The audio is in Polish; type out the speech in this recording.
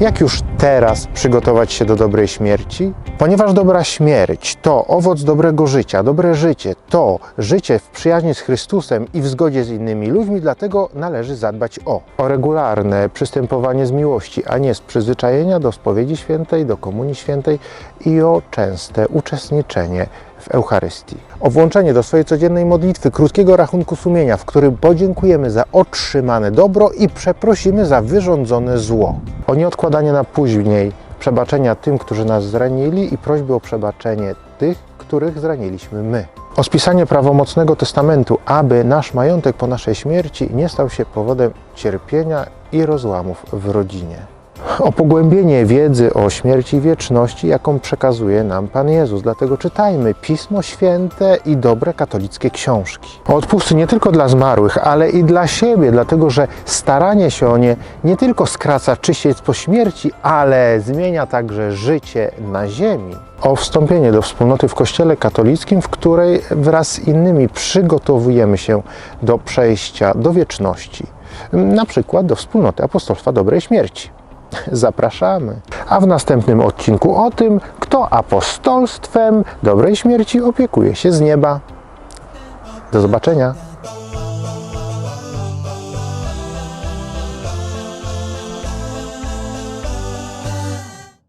Jak już teraz przygotować się do dobrej śmierci? Ponieważ dobra śmierć to owoc dobrego życia, dobre życie to życie w przyjaźni z Chrystusem i w zgodzie z innymi ludźmi, dlatego należy zadbać o, o regularne przystępowanie z miłości, a nie z przyzwyczajenia do spowiedzi świętej, do komunii świętej i o częste uczestniczenie w Eucharystii. O włączenie do swojej codziennej modlitwy krótkiego rachunku sumienia, w którym podziękujemy za otrzymane dobro i przeprosimy za wyrządzone zło. O nieodkładanie na później przebaczenia tym, którzy nas zranili i prośby o przebaczenie tych, których zraniliśmy my. O spisanie prawomocnego testamentu, aby nasz majątek po naszej śmierci nie stał się powodem cierpienia i rozłamów w rodzinie o pogłębienie wiedzy o śmierci i wieczności, jaką przekazuje nam Pan Jezus. Dlatego czytajmy Pismo Święte i dobre katolickie książki. O odpusty nie tylko dla zmarłych, ale i dla siebie, dlatego że staranie się o nie nie tylko skraca czyściec po śmierci, ale zmienia także życie na ziemi. O wstąpienie do wspólnoty w Kościele katolickim, w której wraz z innymi przygotowujemy się do przejścia do wieczności, na przykład do wspólnoty apostolstwa dobrej śmierci. Zapraszamy. A w następnym odcinku o tym, kto apostolstwem dobrej śmierci opiekuje się z nieba. Do zobaczenia.